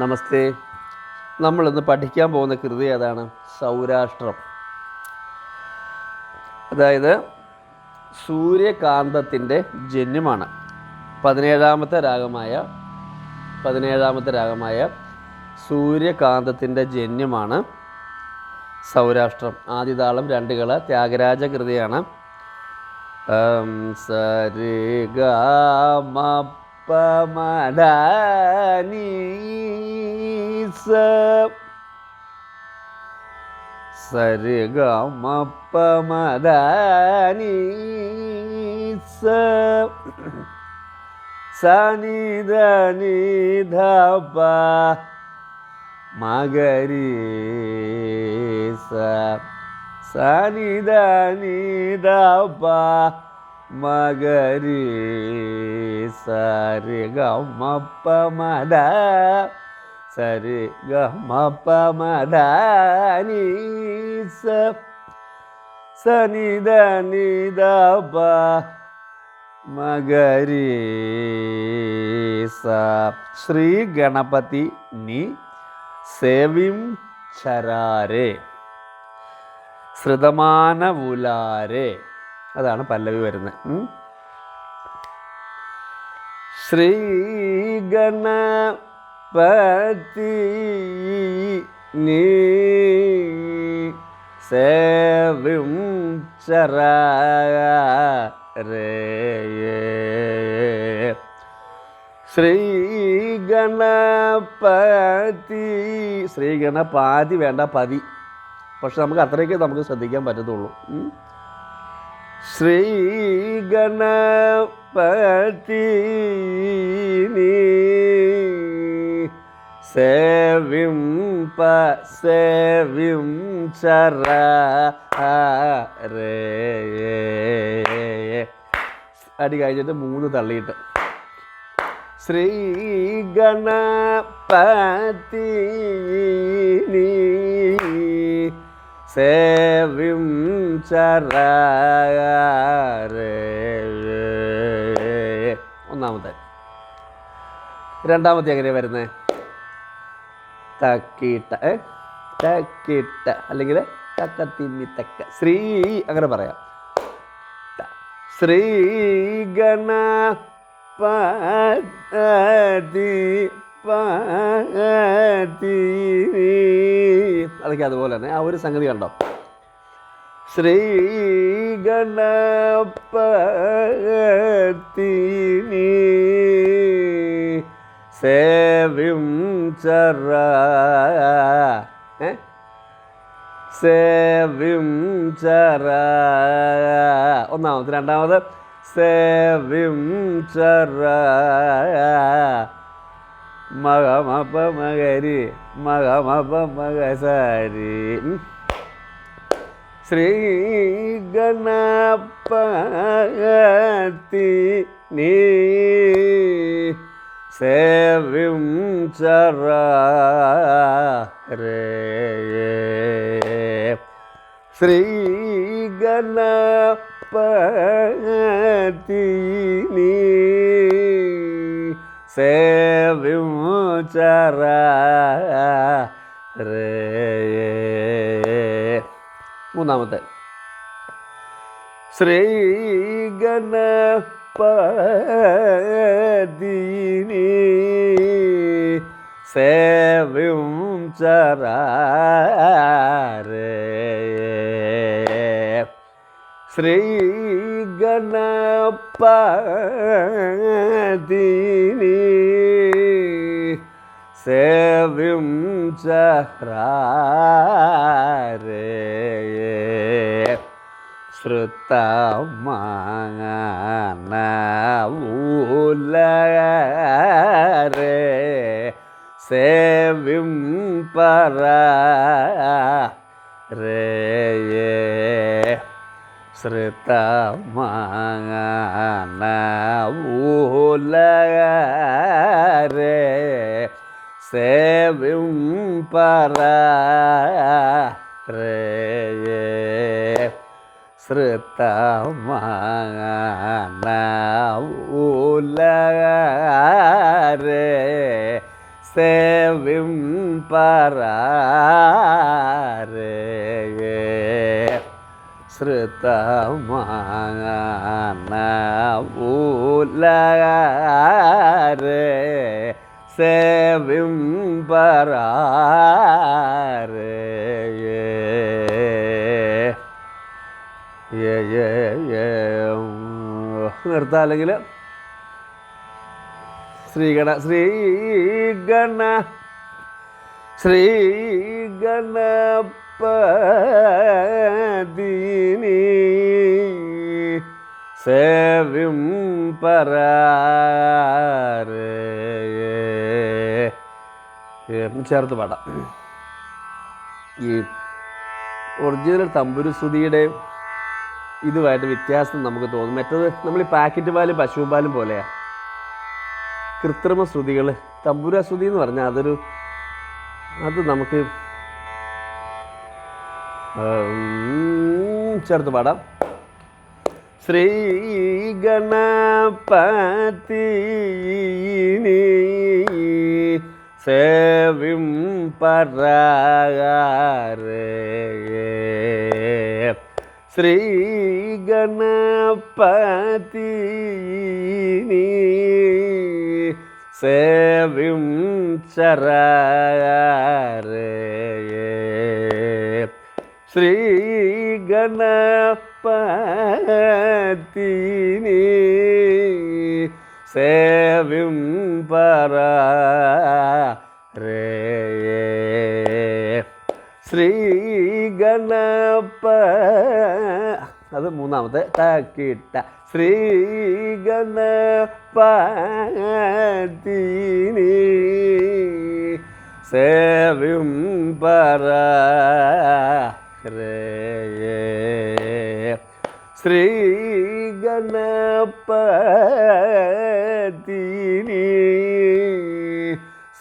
നമസ്തേ. നമ്മളിന്ന് പഠിക്കാൻ പോകുന്ന കൃതി ഏതാണ്? സൗരാഷ്ട്രം. അതായത് സൂര്യകാന്തത്തിന്റെ ജന്യമാണ്. പതിനേഴാമത്തെ രാഗമായ പതിനേഴാമത്തെ രാഗമായ സൂര്യകാന്തത്തിന്റെ ജന്യമാണ് സൗരാഷ്ട്രം. ആദിതാളം രണ്ടുകള ത്യാഗരാജ കൃതിയാണ് Um, பமதானி சரிகம பமதானி சனிதனி தபா மகரி சனிதனி தபா మగరి సరి గమప్ప మద సరి గమప్ప మదని సనిద నిద మగరి శ్రీ గణపతి ని సేవిం చరారే ఉలారే. അതാണ് പല്ലവി വരുന്നത്. ശ്രീഗണപതി നീ ചരേ ശ്രീഗണപതി ശ്രീഗണപാതി വേണ്ട പതി. പക്ഷെ നമുക്ക് അത്രയൊക്കെ നമുക്ക് ശ്രദ്ധിക്കാൻ പറ്റത്തുള്ളൂ. ഉം. ശ്രീഗണപതി നീ സേവിം പ സേവിം ചര അടി കഴിഞ്ഞിട്ട് മൂന്ന് തള്ളിയിട്ട് ശ്രീഗണപതി നീ സേവിം ഒന്നാമത്തെ. രണ്ടാമത്തെ എങ്ങനെയാ വരുന്നത് തക്കിട്ട ഏ? തക്കിട്ട. അല്ലെങ്കിൽ തക്കത്തിന്നി തക്ക ശ്രീ അങ്ങനെ പറയാം. ശ്രീ ഗണ പതി അതൊക്കെ അതുപോലെ തന്നെ. ആ ഒരു സംഗതി കണ്ടോ? ശ്രീഗണപതി നീ സേവിം ഏ? സേവിം ചര. ഒന്നാമത് രണ്ടാമത് സേവിം ചര. മകമപ മകരി മകമപ മകസരി ഉം. ശ്രീഗണപതി നീ സേവിം ശ്രീ ഗണപതി നീ സേവിം ചര മൂന്നാമത്തെ. ശ്രീഗണപതി നീ സേവിം ചര ശ്രീഗണപതി നീ സേവിം ചരേ ശ്രുതമാനൂലരേ സേവിം പര രേ ശ്രുതമാനൂലരേ സേവിം പര രേ ശ്രുതമാനൂലരേ സേവിം പരാരേ ശ്രുതമാനൂലരേ സേവിം നിർത്താം അല്ലെങ്കിൽ ശ്രീഗണ ശ്രീഗണ ശ്രീഗണപദീനി സേവിം പരാരേ. ചേർത്ത് പാടാം. ഈ ഒറിജിനൽ തമ്പുരുസ്തുതിയുടെയും ഇതുമായിട്ട് വ്യത്യാസം നമുക്ക് തോന്നും. മറ്റത് നമ്മൾ ഈ പാക്കറ്റ് പാലും പശുപാലും പാലും പോലെയാണ് കൃത്രിമ ശ്രുതികൾ തമ്പുര ശ്രുതി എന്ന് പറഞ്ഞാൽ അതൊരു അത് നമുക്ക് ചേർത്ത് പാടാം. ശ്രീ ഗണപതി സേവിം പരാരേ ശ്രീ ഗണപതി സേവിം ചരാരേ ശ്രീ ഗണപതി സേവിം പറ ശ്രീ ഗണപ അത് മൂന്നാമത്തെ ടാക്കിട്ട ശ്രീ ഗണപതിനി സേവിം പരേ ശ്രീ ഗണപതിനി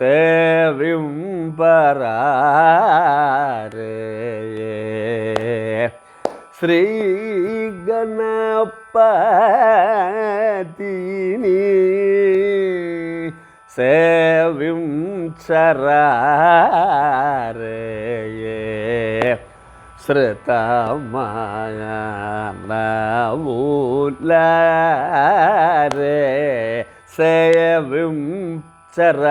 സേവിം പരാരേ ശ്രീ ഗണപതിനി സേവിം ചരാരേ ശ്രുതമാനൂലരേ സേവിം ചരാരേ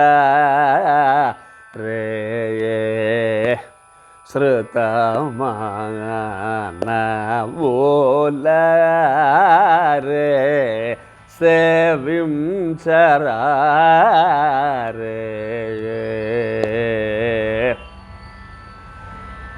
ശ്രുതമാനൂലരേ സേവിം ചരാരേ